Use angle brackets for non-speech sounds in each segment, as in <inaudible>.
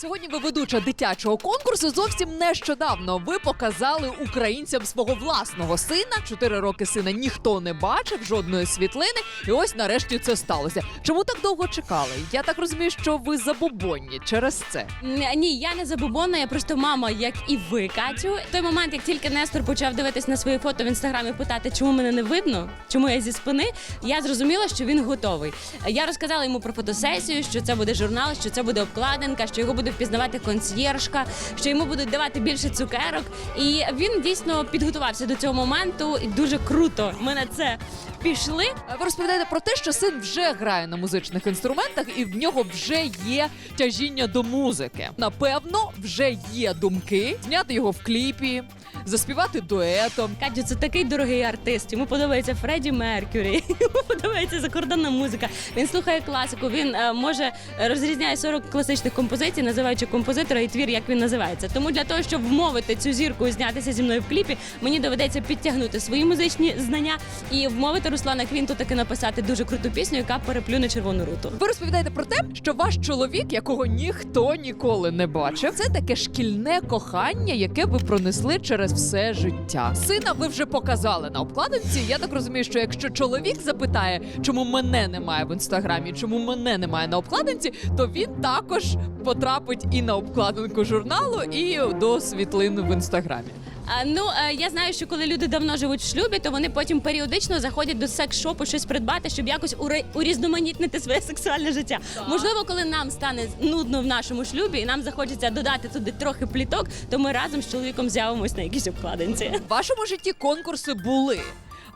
Сьогодні ви ведуча дитячого конкурсу. Зовсім нещодавно ви показали українцям свого власного сина. Чотири роки сина ніхто не бачив, жодної світлини. І ось нарешті це сталося. Чому так довго чекали? Я так розумію, що ви забобонні через це. Ні, я не забубонна, я просто мама, як і ви, Катю. Той момент, як тільки Нестор почав дивитись на свої фото в інстаграмі, питати, чому мене не видно, чому я зі спини, я зрозуміла, що він готовий. Я розказала йому про фотосесію, що це буде журнал, що це буде обкладинка, що його буде впізнавати консьєржка, що йому будуть давати більше цукерок. І він дійсно підготувався до цього моменту, і дуже круто. Ми на це пішли. Ви розповідаєте про те, що син вже грає на музичних інструментах, і в нього вже є тяжіння до музики. Напевно, вже є думки зняти його в кліпі, заспівати дуетом. Катю, це такий дорогий артист. Йому подобається Фредді Меркюрі, <laughs> йому подобається закордонна музика. Він слухає класику. Він е, може розрізняє 40 класичних композицій, називаючи композитора і твір, як він називається. Тому для того, щоб вмовити цю зірку і знятися зі мною в кліпі, мені доведеться підтягнути свої музичні знання і вмовити Руслана Квінту таки написати дуже круту пісню, яка переплюне червону руту. Ви розповідаєте про те, що ваш чоловік, якого ніхто ніколи не бачив, це таке шкільне кохання, яке ви пронесли через все життя. Сина ви вже показали на обкладинці. Я так розумію, що якщо чоловік запитає, чому мене немає в інстаграмі, чому мене немає на обкладинці, то він також потрапить і на обкладинку журналу, і до світлин в інстаграмі. А, ну е, я знаю, що коли люди давно живуть в шлюбі, то вони потім періодично заходять до секс-шопу щось придбати, щоб якось уре- урізноманітнити своє сексуальне життя. Можливо, коли нам стане нудно в нашому шлюбі, і нам захочеться додати туди трохи пліток, то ми разом з чоловіком з'явимось на якійсь обкладинці. В вашому житті конкурси були.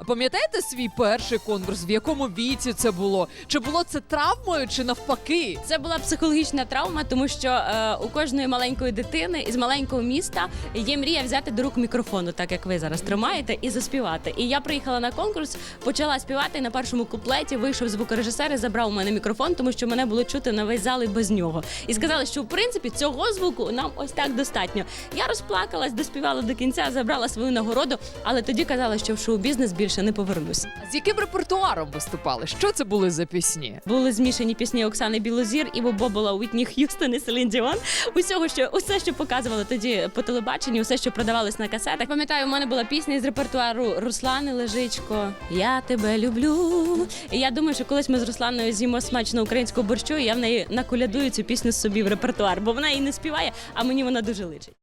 Пам'ятаєте свій перший конкурс? В якому віці це було? Чи було це травмою, чи навпаки? Це була психологічна травма, тому що е, у кожної маленької дитини із маленького міста є мрія взяти до рук мікрофону, так як ви зараз тримаєте, і заспівати. І я приїхала на конкурс, почала співати. На першому куплеті вийшов звукорежисер і забрав у мене мікрофон, тому що мене було чути на весь зал і без нього. І сказали, що в принципі цього звуку нам ось так достатньо. Я розплакалась, доспівала до кінця, забрала свою нагороду, але тоді казала, що в шоу-бізнес більше не повернусь. З яким репертуаром виступали? Що це були за пісні? Були змішані пісні Оксани Білозір, Іво Бобола, Уітні Х'юстон і Селін Діон. Усього, що усе, що показували тоді по телебаченню, усе, що продавалось на касетах. Пам'ятаю, у мене була пісня із репертуару Руслани Лежичко. Я тебе люблю. І я думаю, що колись ми з Русланою з'їмо смачно українського борщу, і я в неї наколядую цю пісню собі в репертуар, бо вона її не співає, а мені вона дуже личить.